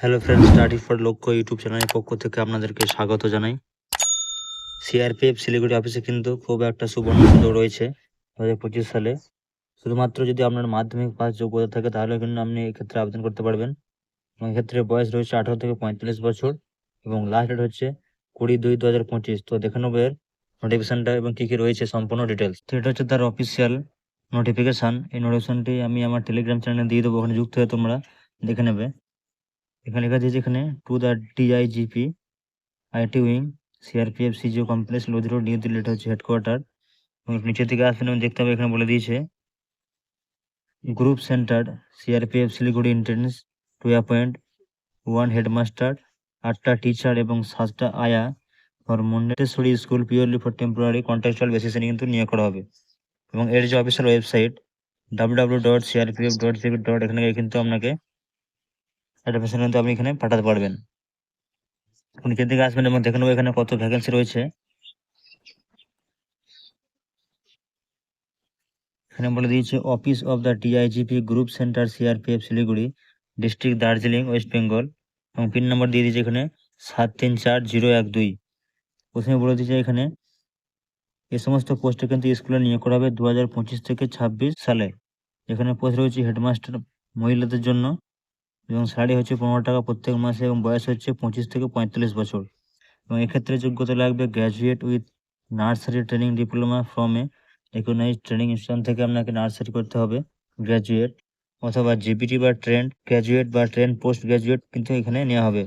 Hello friends study for Lakshya YouTube চ্যানেলের পক্ষ থেকে আপনাদেরকে স্বাগত জানাই। সিআরপিএফ শিলিগুড়ি অফিসে কিন্তু খুব একটা সুবর্ণ সুযোগ রয়েছে দু হাজার পঁচিশ সালে। শুধুমাত্র যদি আপনার মাধ্যমিক পাস যোগ্যতা থাকে তাহলে কিন্তু আপনি এক্ষেত্রে আবেদন করতে পারবেন। এবং এক্ষেত্রে বয়স রয়েছে আঠারো থেকে পঁয়তাল্লিশ বছর এবং লাস্ট ডেট হচ্ছে কুড়ি দুই দু হাজার পঁচিশ। তো দেখে নেব এর নোটিফিকেশানটা এবং কী কী রয়েছে সম্পূর্ণ ডিটেলস তো এটা হচ্ছে তার অফিসিয়াল নোটিফিকেশান এই নোটিফিকেশানটি আমি আমার টেলিগ্রাম চ্যানেলে দিয়ে দেবো, ওখানে যুক্ত হয়ে তোমরা দেখে নেবে। এখানে লেখা আছে যেখানে to the DIGP IT wing CRPF CGO complex Lodhi road new Delhi এটা হচ্ছে হেডকোয়ার্টার এবং নিচের দিকে আসবেন এবং দেখতে হবে এখানে বলে দিয়েছে group centre CRPF Siliguri intends to appoint one headmaster আটটা টিচার এবং সাতটা আয়া for Mondeshwari school purely for temporary contractual বেসিসে কিন্তু নিয়োগ করা হবে। এবং এর যে official website W W dot CRPF dot CV dot এখানে কিন্তু আপনাকে অ্যাডমিশন কিন্তু আপনি এখানে পাঠাতে পারবেন। নিচের দিকে আসবেন এবং দেখে নেব এখানে কত ভ্যাকেন্সি রয়েছে। এখানে বলে দিয়েছে office of the DIGP group centre CRPF Siliguri district Darjeeling West Bengal এবং পিন নাম্বার দিয়ে দিয়েছে এখানে সাত তিন চার জিরো এক দুই। প্রথমে বলে দিয়েছে এখানে, এ সমস্ত পোস্টে কিন্তু স্কুলে নিয়োগ করা হবে দু হাজার পঁচিশ থেকে ছাব্বিশ সালে। এখানে পোস্ট রয়েছে হেডমাস্টার মহিলাদের জন্য। এবং শাড়ি হচ্ছে পনেরো টাকা প্রত্যেক মাসে এবং বয়স হচ্ছে পঁচিশ থেকে পঁয়তাল্লিশ বছর। এবং এক্ষেত্রে যোগ্যতা লাগবে graduate with nursery training diploma from a training institution থেকে আপনাকে নার্সারি করতে হবে গ্র্যাজুয়েট অথবা জিপিটি বা ট্রেন্ড গ্র্যাজুয়েট বা ট্রেন পোস্ট গ্র্যাজুয়েট কিন্তু এখানে নেওয়া হবে।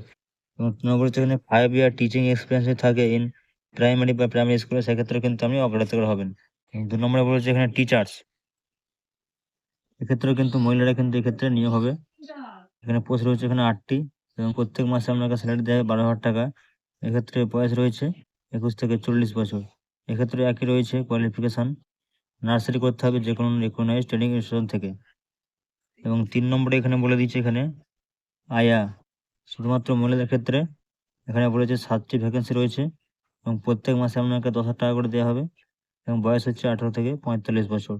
এবং তিন নম্বর এখানে ফাইভ ইয়ার টিচিং এক্সপিরিয়েন্স থাকে ইন প্রাইমারি বা প্রাইমারি স্কুলে সেক্ষেত্রে কিন্তু আপনি অগ্রাধিকার হবেন। দু নম্বরে বলেছে এখানে টিচার্স এক্ষেত্রেও কিন্তু মহিলারা কিন্তু এক্ষেত্রে নিয়োগ হবে। এখানে পোস্ট রয়েছে এখানে আটটি এবং প্রত্যেক মাসে আপনাকে স্যালারি দেয় বারো হাজার টাকা। এক্ষেত্রে বয়স রয়েছে একুশ থেকে চল্লিশ বছর। এক্ষেত্রে একই রয়েছে কোয়ালিফিকেশান নার্সারি করতে হবে যে কোনো রেকগনাইজ ট্রেনিং ইনস্টিটিউশন থেকে। এবং তিন নম্বরে এখানে বলে দিচ্ছে এখানে আয়া। শুধুমাত্র মহিলাদের ক্ষেত্রে এখানে বলেছে সাতটি ভ্যাকেন্সি রয়েছে এবং প্রত্যেক মাসে আপনাকে দশ হাজার টাকা করে দেওয়া হবে এবং বয়স হচ্ছে আঠারো থেকে পঁয়তাল্লিশ বছর।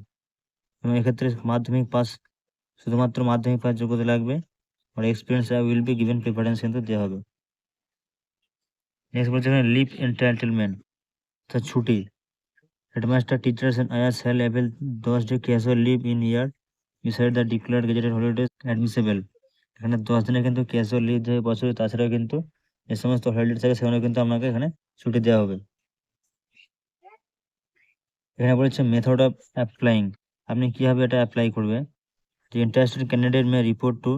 এবং এক্ষেত্রে মাধ্যমিক পাস শুধুমাত্র মাধ্যমিক পাস যোগ্যতা লাগবে। আর experience will be given preference কিন্তু দেওয়া হবে নেক্সট বলছে এখানে লিভ এন্টাইটেলমেন্ট অর্থাৎ ছুটি হেডমাস্টার টিচার্স এন্ড আয়ার শ্যাল অ্যাভেল দশ day casual leave in year beside the declared gazetted holidays admissible এখানে দশ দিনে কিন্তু ক্যাজুয়াল লিভ দেবে বছরে, তাছাড়াও কিন্তু যে সমস্ত হলিডে থাকে সেখানে কিন্তু আপনাকে এখানে ছুটি দেওয়া হবে। এখানে বলেছে মেথড অফ অ্যাপ্লাইং আপনি কীভাবে এটা অ্যাপ্লাই করবে? যে interested candidate may report to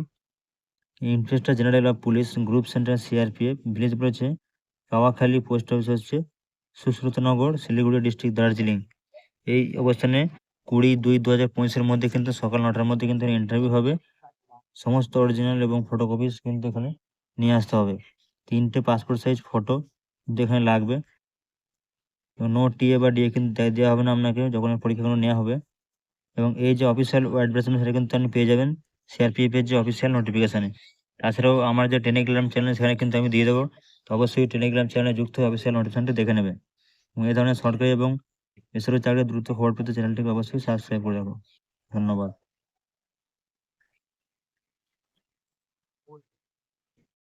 inspector general of police group centre CRPF village বলেছে কাওয়াখালী পোস্ট অফিস হচ্ছে সুশ্রুতনগর শিলিগুড়ি ডিস্ট্রিক্ট দার্জিলিং। এই অবস্থানে কুড়ি দুই দু হাজার পঁচিশের মধ্যে কিন্তু সকাল নটার মধ্যে কিন্তু ইন্টারভিউ হবে। সমস্ত অরিজিনাল এবং ফটোকপিস কিন্তু এখানে নিয়ে আসতে হবে। তিনটে পাসপোর্ট সাইজ ফটো এখানে লাগবে। নো টিএ বা ডিএ কিন্তু দেওয়া হবে না আপনাকে, যখন পরীক্ষাগুলো নেওয়া হবে। এবং এই যে অফিসিয়াল অ্যাডভার্টাইজমেন্ট সেটা কিন্তু আপনি পেয়ে যাবেন। সিআরপিএফ এর যে অফিসিয়াল নোটিফিকেশানে তাছাড়াও আমার যে টেলিগ্রাম চ্যানেল সেখানে কিন্তু আমি দিয়ে দেবো। তো অবশ্যই টেলিগ্রাম চ্যানেলে যুক্ত অফিসিয়াল নোটিফিকেশনটি দেখে নেবে। এবং এই ধরনের সরকারি এবং বেসরকারি চাকরি দ্রুত খবর পেতে চ্যানেলটিকে অবশ্যই সাবস্ক্রাইব করে রাখো। ধন্যবাদ।